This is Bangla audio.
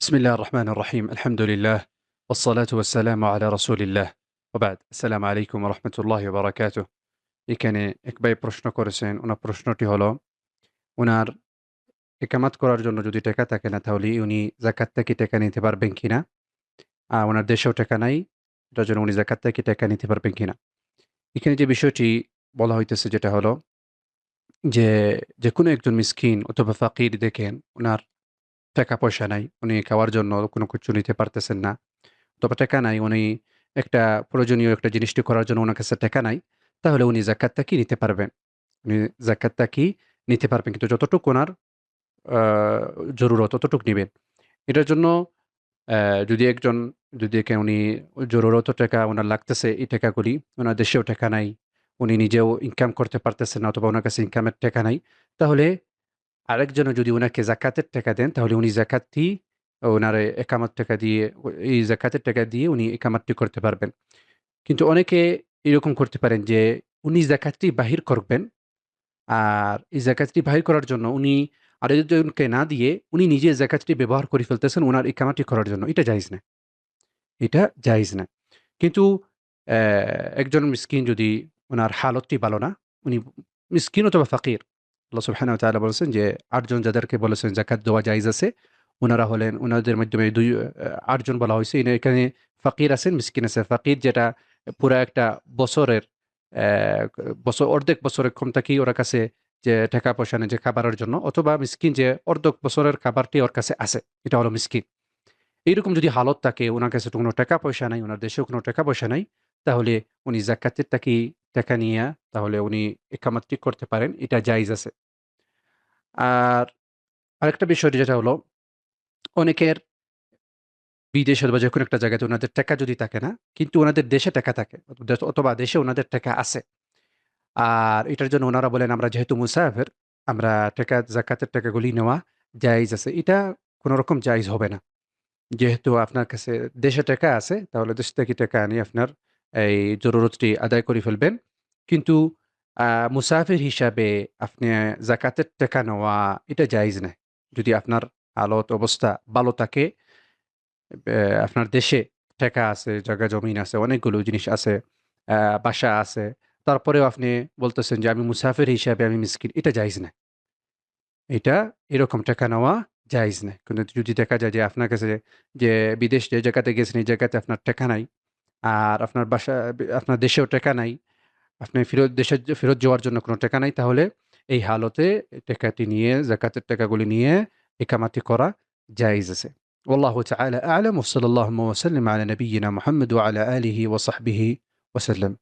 بسم الله الرحمن الرحيم الحمد لله والصلاة والسلام على رسول الله وبعد আসসালামু আলাইকুম রহমতুল্লাহ বারাকাতুহ এখানে এক ভাই প্রশ্ন করেছেন ওনার প্রশ্নটি হলো ওনার একামাত করার জন্য যদি টাকা থাকে না তাহলে উনি জাকাত থেকে টাকা নিতে পারবেন কিনা আর ওনার দেশেও টাকা নাই এটার জন্য উনি জাকাত থেকে টাকা নিতে পারবেন কিনা এখানে যে বিষয়টি বলা হইতেছে যেটা হলো যে যে কোনো একজন মিসকিন অথবা ফাকির দেখেন ওনার টাকা পয়সা নাই, উনি খাওয়ার জন্য কোনো কিছু নিতে পারতেছেন না। অথবা টাকা নাই, উনি একটা প্রয়োজনীয় একটা জিনিসটি করার জন্য ওনার কাছে টাকা নাই, তাহলে উনি জাকাতটা কি নিতে পারবেন? উনি জাকাতটা কি নিতে পারবেন? কিন্তু যতটুকু ওনার জরুরত ততটুকু নেবেন। এটার জন্য যদি একজন, যদি উনি জরুরত টাকা ওনার লাগতেছে এই টাকাগুলি, ওনার দেশেও টাকা নাই, উনি নিজেও ইনকাম করতে পারতেছেন না, অথবা ওনার কাছে ইনকামের টাকা নাই, তাহলে আরেকজনে যদি ওনাকে জাকাতের টাকা দেন, তাহলে উনি জাকাতটি ওনার একামত টাকা দিয়ে, এই জাকাতের টাকা দিয়ে উনি একামাতটি করতে পারবেন। কিন্তু অনেকে এরকম করতে পারেন যে, উনি জাকাতটি বাহির করবেন, আর এই জাকাতটি বাহির করার জন্য উনি আর আরেকজনকে না দিয়ে উনি নিজে জাকাতটি ব্যবহার করে ফেলতেছেন ওনার একামাতটি করার জন্য। এটা জায়েজ না। এটা জায়েজ না। কিন্তু একজন মিসকিন যদি ওনার হালতটি ভালো না, উনি মিসকিন অথবা ফাকির আল্লাহ সুবহানাহু তাআলা বলেছেন যে, আটজন যাদেরকে বলেছেন জাকাত দেওয়া জায়েজ আছে ওনারা হলেন ওনাদের মাধ্যমে দুই আটজন বলা হয়েছে। এখানে ফাকির আছেন, মিসকিন আছে। ফাকির যেটা পুরো একটা বছরের বছর, অর্ধেক বছরের কম থাকি ওর কাছে যে টাকা পয়সা নেই যে খাবারের জন্য, অথবা মিসকিন যে অর্ধেক বছরের খাবারটি ওর কাছে আছে, এটা হলো মিসকিন। এইরকম যদি হালত থাকে ওনার কাছে কোনো টাকা পয়সা নাই ওনার দেশেও কোনো টাকা পয়সা নাই, তাহলে উনি জাকাতের টাকি টাকা নিয়ে তাহলে উনি একামাত্রিক করতে পারেন, এটা জায়জ আছে। আর আরেকটা বিষয় যেটা হলো, অনেকের বিদেশে বা যে কোনো একটা জায়গাতে ওনাদের টাকা যদি থাকে না, কিন্তু ওনাদের দেশে টাকা থাকে, অথবা দেশে ওনাদের টাকা আছে। আর এটার জন্য ওনারা বলেন, আমরা যেহেতু মুসাফের, আমরা টাকা, জাকাতের টাকাগুলি নেওয়া জায়জ আছে। এটা কোনো রকম জায়েজ হবে না। যেহেতু আপনার কাছে দেশে টাকা আছে, তাহলে দেশ থেকে টাকা আনি আপনার এই জরুরতটি আদায় করে ফেলবেন। কিন্তু মুসাফির হিসাবে আপনি জাকাতের টাকা নেওয়া এটা জায়েজ না যদি আপনার হালত অবস্থা ভালো থাকে আপনার দেশে টাকা আছে, জায়গা, জমিন আছে, অনেকগুলো জিনিস আছে বাসা আছে, তারপরেও আপনি বলতেছেন যে, আমি মুসাফির হিসাবে আমি মিসকিন, এটা জায়েজ না এটা এরকম টাকা নেওয়া জায়েজ না কিন্তু যদি দেখা যায় যে, আপনার কাছে যে, বিদেশ যে জায়গাতে গেছেন, এই জায়গাতে আপনার টাকা নাই, আর আপনার বাসা, আপনার দেশেও টাকা নাই আপনি ফেরত দেশে যে- ফেরত যাওয়ার জন্য কোনো টাকা নাই তাহলে এই হালতে টাকাটি নিয়ে জাকাতের টাকাগুলি নিয়ে একামাতি করা জায়েজ আছে والله تعالى أعلم وصلى اللهم وسلم على نبينا محمد وعلى آله وصحبه وسلم